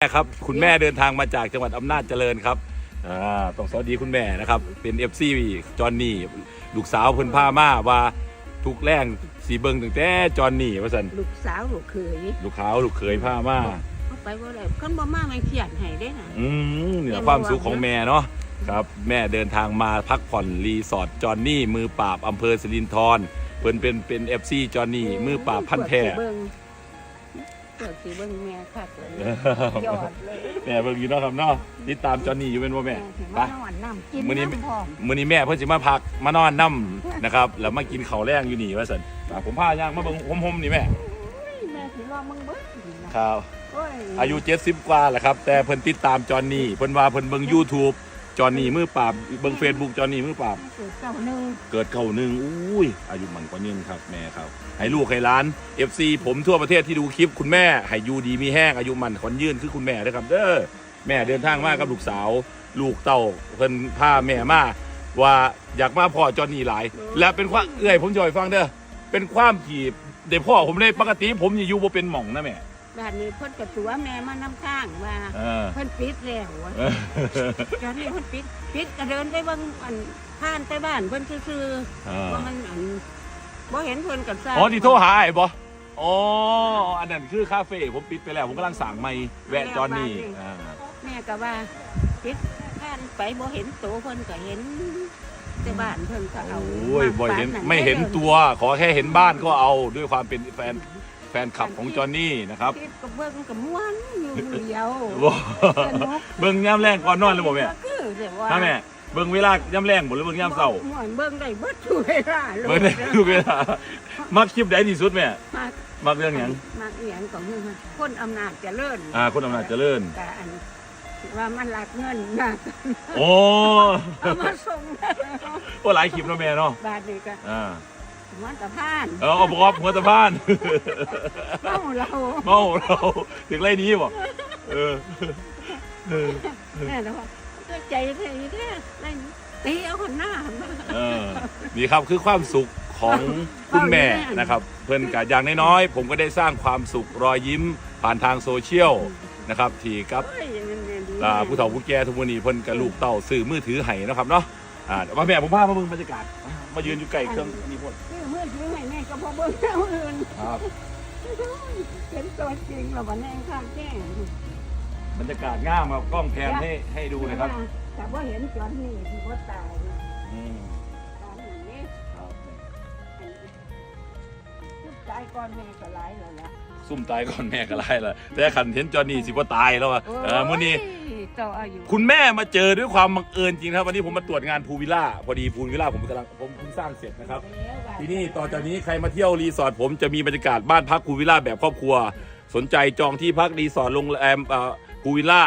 แม่ครับคุณแม่เดินทางมาจากจังหวัดอำนาจเจริญครับอ่าต้องสวัสดีคุณแม่นะครับ เป็น FC จอนนี่ลูกสาวเพิ่นพามาว่าทุกแรงสีเบิงตั้งแต่จอนนี่ว่าซั่นลูกสาวลูกเขยลูกขาวลูกเขยพามาเขาไปบ่ได้คันบ่มาแม่เขียนให้ได้น่ะอืมเนี่ยความสุขของแม่เนาะครับ แม่เดินทางมาพักผ่อนรีสอร์ทจอนนี่มือปราบอำเภอสิรินธรเพิ่นเป็นเป็น FC จอนนี่มือปราบพันธุ์แท้ เบิ่งเปิดสิเบิ่งแม่คักเลยยอดเลยแม่เบิ่งอยู่เนาะครับเนาะติดตามจอนนี่อยู่เป็นบ่แม่สิไป มานอนน้ำกินมื้อนี้ น้ำพร้อมมื้อนี้แม่เพิ่นสิมาพักมานอนนํนะครับแล้วมากินข้าวแรงอยู่นี่ว่าซั่นอะผมพาย่างมาเบิ่งหอมๆนี่แม่โอ้ยแม่สิรอมึงเบิดนี่นะครับ โอ้ยอายุ 70 กว่าแหละครับ แต่เพิ่นติดตามจอนนี่เพิ่นว่าเพิ่นเบิ่ง YouTube จอนนี่มือปราบเบิ่ง Facebook จอนนี่มือปราบ เกิดเจ้าหนึงเกิดเก่าหนึ่งอุ้ย อายุมันกว่ายืนครับแม่ครับ ให้ลูกให้หล้าน FC ผมทั่วประเทศที่ดูคลิปคุณแม่ให้อยูดีมีแห้งอายุมันขวัญยืนคือคุณแม่เด้อครับเด้อแม่เดินทางมากับลูกสาว ลูกเต่าเพิ่นพาแม่มาว่าอยากมาพ่อจอนนี่หลาย และเป็นความเอื้อยผมจะให้ฟังเด้อเป็นความที่เด็พ่อผมเลยปกติผมอย่าอยู่บ่เป็นหม่องนะแม่ บ้านนี้เพิ่นก็ตัวแม่มานํข้างว่าเออ เพิ่นปิดแล้วว่าเออจอนนี้เพิ่นปิดปิดก็เดินไปเบิ่งอันผ่านไปบ้านเพิ่นซื่อเอๆอว่ามันอันบ่เห็นเพิ่นกับซ่าอ๋อที่โทรหาไอ้บ่อ๋ออันนั้นคือคาเฟ่ผมปิดไปแล้ว ผมกำลังสั่งไม่แวะจอนนี่อ่าแม่ก็ว่าปิดผ่านไปบ่เห็นโตเพิ่นก็เห็นแต่บ้านเพิ่นก็เอาโอ้ยบ่เห็นปาไม่เห็นตัว ขอแค่เห็นบ้านก็เอาด้วยความเป็นแฟน แฟนคลับของจอห์นนี่นะครับคิดก็เบิ่งก็ม่วนอยู่เดียวบ่สนุกเบิ่งย่ำแรงก่อนนอนเลยบ่แม่คือแต่ว่าถ้าแม่เบิ่งเวลาย่ำแรงบ่หรือเบิ่งย่ำเช้าม่วนเบิ่งได้เบิดทุกเวลาโลเบิ่งได้ทุกเวลามักคลิปใดที่สุดแม่มากมักเรื่องหยังมากอีหยังก็คือคนอำนาจเจริญอ่าคนอำนาจเจริญก็อันว่ามันรักเงินมากโอ้เอามาส่งโอ้หลายคลิปเนาะแม่เนาะบาดนี้ก็อ่า หัวตะพานเออเอาบอกว่าหัวตะพานเมาเราเมาเราถึงไรนี้บ่เออเออแม่แล้วว่าก็ใจเท่นี้แท้ได้ตีเอาคนหน้ามาเออนี่ครับคือความสุขของคุณแม่นะครับ เพื่อนกะอย่างน้อยๆผมก็ได้สร้างความสุขรอยยิ้มผ่านทางโซเชียลนะครับที่กับเอ้ยมันเนี่ยดีอ่าผู้เฒ่าผู้แก่ทุกวันนี้เพิ่นกับลูกเต้าซื้อมือถือให้นะครับเนาะอ่าแต่ว่าแม่ผมพามาเบิ่งบรรยากาศอ่า มายืนอยู่ใกล้เครื่องนี่พ่นคือมือถือให้แม่ก็พอเบิ่งแล้วอื่นครับเป็นตัวจริงเราบันแน่ข้างแจ้งบรรยากาศงามครับกล้องแพนให้ให้ดูนะครับ แต่ว่าเห็นจอนนี่ที่ว่าตาย อืม ตายก่อนแม่ก็หลายแล้วล่ะซุ่มตายก่อนแม่ก็ไล่ละแต่ขันเห็นจอห์นนี่สิบ่ตายแล้วอะเออมื้อนี้ เจ้าอายุคุณแม่มาเจอด้วยความบังเอิญจริงครับ วันนี้ผมมาตรวจงานพูลวิลล่าพอดีพูลวิลล่าผมกำลังผมเพิ่งสร้างเสร็จนะครับที่นี่ต่อจากนี้ใครมาเที่ยวรีสอร์ทผมจะมีบรรยากาศบ้านพักพูลวิลล่าแบบครอบครัว สนใจจองที่พักรีสอร์ทโรงแรมเอ่อพูลวิลล่า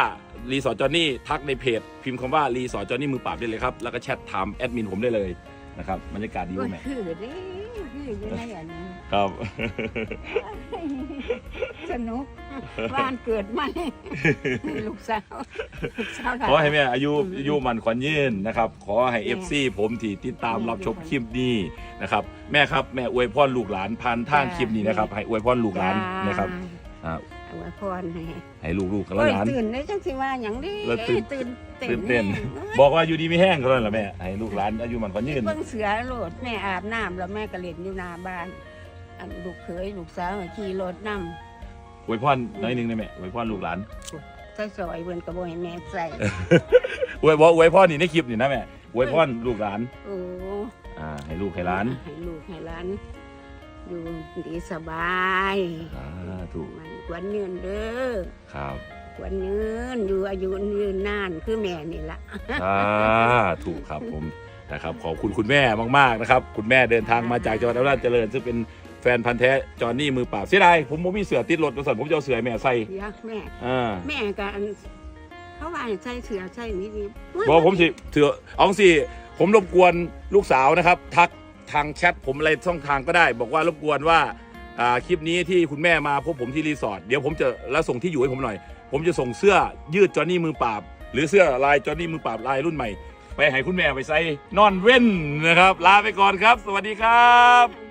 รีสอร์ทจอห์นนี่ทักในเพจ พิมพ์คำว่ารีสอร์ทจอห์นนี่มือปราบได้เลยครับ แล้วก็แชทถามแอดมินผมได้เลย นะครับบรรยากาศดีก็มคือเด้คือยู่ในอันนี้ครับ สนุกบ้านเกิดใหม่ลูกสาวลูกสาวขอให้แม่อายุอายุมันขวัญยืนนะครับ ขอให้ FC ผมที่ติดตามรับชมคลิปนี้นะครับแม่ครับแม่อวยพรลูกหลานพันทางคลิปนี้นะครับให้อวยพรลูกหลานนะครับอ่า อวยพรให้ให้ลูกๆกับโอ้ยหลาน ตื่นได้จังสิว่าอย่างนี้แล้วตื่น ตื่นเต้นตื่นเต้นแน่บอกว่าอยู่ดีไม่แห้งก็แล้วล่ะแม่ ให้ลูกหลานอายุมันขวัญยืน เบิ่งเสือโลดแม่อาบน้ำแล้วแม่ก็เล่นอยู่หน้าบ้านอันลูกเขยลูกสาวขี่รถนำอวยพรน้อยหนึงได้ไหมอวยพรลูกหลานใส่ซอยเพิ่นก็บ่ให้แม่ใส่อวยบอกอวยพรนี่ในคลิปนี่นะแม่อวยพรลูกหลาน โอ้ อ่า ให้ลูกให้หลาน ให้ลูกให้หลาน อยู่ดีสบายอ่าถูกมันกวนยืนเด้อครับกวนยืนอยู่อายุยืนนานคือแม่นี่ละอ่าถูกครับผมนะครับขอบคุณคุณแม่มากๆนะครับ คุณแม่เดินทางมาจากจังหวัดอำนาจเจริญซึ่งเป็นแฟนพันธ์แท้จอห์นนี่มือปราบเสียดายผมผมมีเสือติดรถมาสั่นผมจะเอาเสือให้แม่ใส่เดี๋ยวแม่อ่าแม่ก็อันเขาว่าให้ใส่เสือใส่นี่ดีบอกผมสิเถือเอาสิผมรบกวนลูกสาวนะครับ ทัก ทางแชทผมอะไรช่องทางก็ได้ บอกว่ารบกวนว่าคลิปนี้ที่คุณแม่มาพบผมที่รีสอร์ทเดี๋ยวผมจะแล้วส่งที่อยู่ให้ผมหน่อย ผมจะส่งเสื้อยืดจอห์นนี่มือปราบ หรือเสื้อลายจอห์นนี่มือปราบลายรุ่นใหม่ ไปให้คุณแม่ไปใส่นอนเว้นนะครับ ลาไปก่อนครับ สวัสดีครับ